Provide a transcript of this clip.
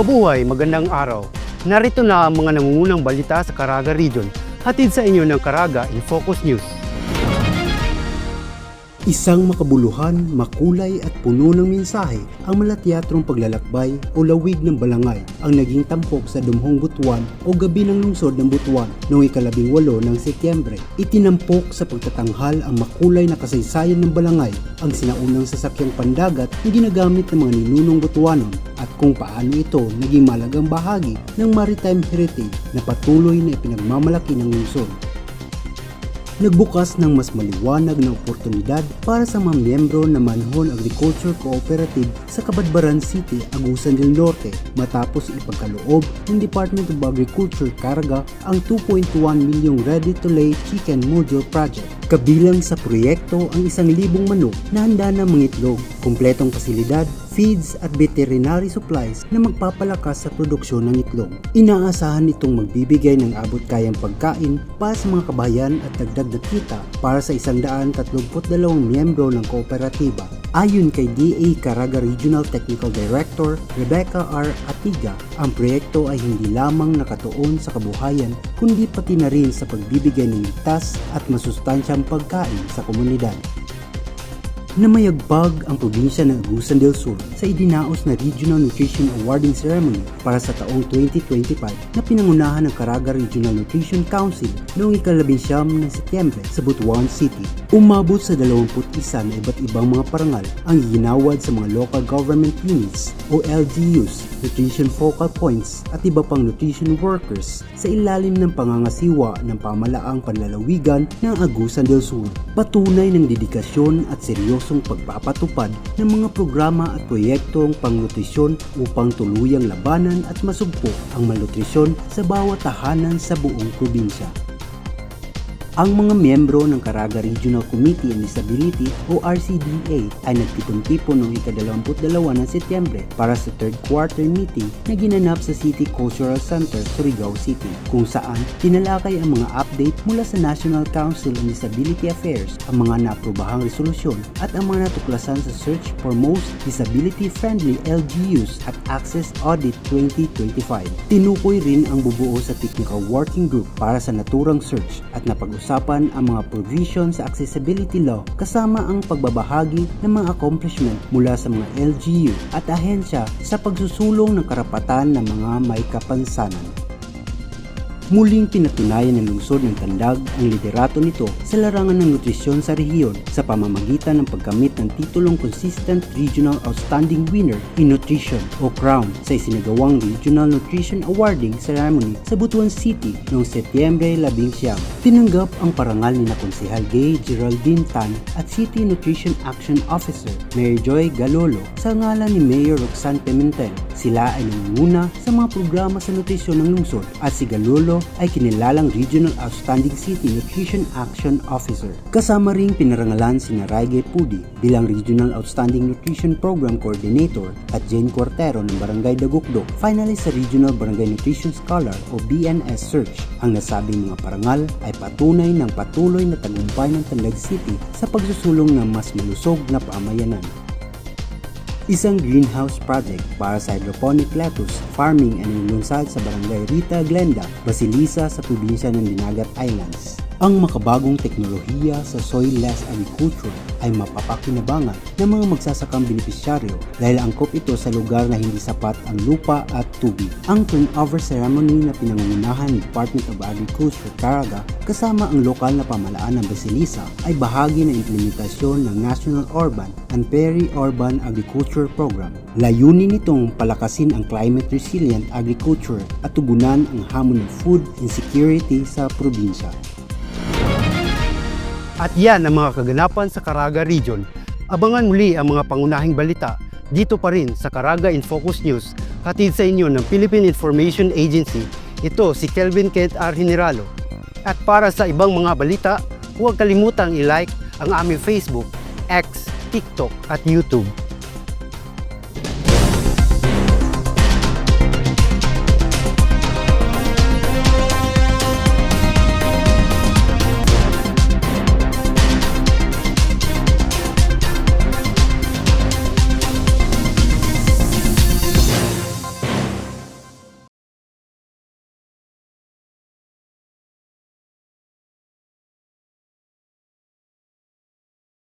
Mabuhay, magandang araw. Narito na ang mga nangungunang balita sa Caraga Region. Hatid sa inyo ng Caraga in Focus News. Isang makabuluhan, makulay at puno ng mensahe ang malateatrong paglalakbay o lawig ng balangay ang naging tampok sa Dumhong Butuan o gabi ng lungsod ng Butuan noong ikalabing walo ng Setyembre. Itinampok sa pagtatanghal ang makulay na kasaysayan ng balangay ang sinaunang sasakyang pandagat na ginagamit ng mga ninunong Butuanon at kung paano ito naging malagang bahagi ng maritime heritage na patuloy na ipinagmamalaki ng lungsod nagbukas ng mas maliwanag na oportunidad para sa mga miyembro ng Manhon Agriculture Cooperative sa Kabadbaran City, Agusan del Norte matapos ipagkaloob ng Department of Agriculture Caraga ang 2.1 milyong ready-to-lay chicken module project. Kabilang sa proyekto ang isang libong manok na handa na mangitlog, kumpletong pasilidad, feeds at veterinary supplies na magpapalakas sa produksyon ng itlog. Inaasahan itong magbibigay ng abot kayang pagkain para sa mga kabayan at dagdag na kita para sa 132 miyembro ng kooperatiba. Ayon kay DA Caraga Regional Technical Director Rebecca R. Atiga, ang proyekto ay hindi lamang nakatuon sa kabuhayan kundi pati na rin sa pagbibigay ng ligtas at masustansyang pagkain sa komunidad. Namayagpag ang probinsya ng Agusan del Sur sa idinaos na Regional Nutrition Awarding Ceremony para sa taong 2025 na pinangunahan ng Caraga Regional Nutrition Council noong ikalabinsyam ng Setyembre sa Butuan City. Umabot sa 21 na iba't ibang mga parangal ang ginawad sa mga local government units o LGUs, nutrition focal points at iba pang nutrition workers sa ilalim ng pangangasiwa ng pamalaang panlalawigan ng Agusan del Sur. Patunay ng dedikasyon at seryosong pagpapatupad ng mga programa at proyektong pangnutrisyon upang tuluyang labanan at masugpo ang malnutrisyon sa bawat tahanan sa buong probinsya. Ang mga miyembro ng Caraga Regional Committee on Disability o RCDA ay nagtipon-tipon noong ika-22 ng Setyembre para sa third quarter meeting na ginanap sa City Cultural Center, Surigao City, kung saan tinalakay ang mga update mula sa National Council on Disability Affairs, ang mga naaprobahang resolusyon at ang mga natuklasan sa Search for Most Disability-Friendly LGUs at Access Audit 2025. Tinukoy rin ang bubuo sa Technical Working Group para sa naturang search at napag-usapan ang mga provision sa accessibility law kasama ang pagbabahagi ng mga accomplishment mula sa mga LGU at ahensya sa pagsusulong ng karapatan ng mga may kapansanan. Muling pinatunayan ng lungsod ng Tandag ang liderato nito sa larangan ng nutrisyon sa rehiyon sa pamamagitan ng pagkamit ng titulong Consistent Regional Outstanding Winner in Nutrition o CROWN sa isinagawang Regional Nutrition Awarding Ceremony sa Butuan City noong Setyembre 11. Tinanggap ang parangal ni na Konsehal Gay Geraldine Tan at City Nutrition Action Officer Mary Joy Galolo sa ngalan ni Mayor Roxanne Pimentel. Sila ay nangunguna sa mga programa sa nutrisyon ng lungsod at si Galolo ay kinilalang Regional Outstanding City Nutrition Action Officer. Kasama ring pinarangalan si Raige Pudi bilang Regional Outstanding Nutrition Program Coordinator at Jane Cortero ng Barangay Dagukdok, finalist sa Regional Barangay Nutrition Scholar o BNS Search. Ang nasabing mga parangal ay patunay ng patuloy na tagumpay ng Tandag City sa pagsusulong ng mas malusog na pamayanan isang greenhouse project para sa hydroponic lettuce farming ang nilunsad sa barangay Rita Glenda, Basilisa sa probinsya ng Dinagat Islands. Ang makabagong teknolohiya sa soil-less agriculture ay mapapakinabangan ng mga magsasakang benepisyaryo dahil angkop ito sa lugar na hindi sapat ang lupa at tubig. Ang turnover ceremony na pinangungunahan ng Department of Agriculture Caraga kasama ang lokal na pamalaan ng Basilisa ay bahagi ng implementasyon ng National Urban and Peri-Urban Agriculture Program. Layunin nitong palakasin ang climate resilient agriculture at tugunan ang hamon ng food insecurity sa probinsya. At yan ang mga kaganapan sa Caraga Region. Abangan muli ang mga pangunahing balita dito pa rin sa Caraga in Focus News hatid sa inyo ng Philippine Information Agency. Ito si Kelvin Kent R. Generalo. At para sa ibang mga balita, huwag kalimutang i-like ang aming Facebook, X, TikTok at YouTube.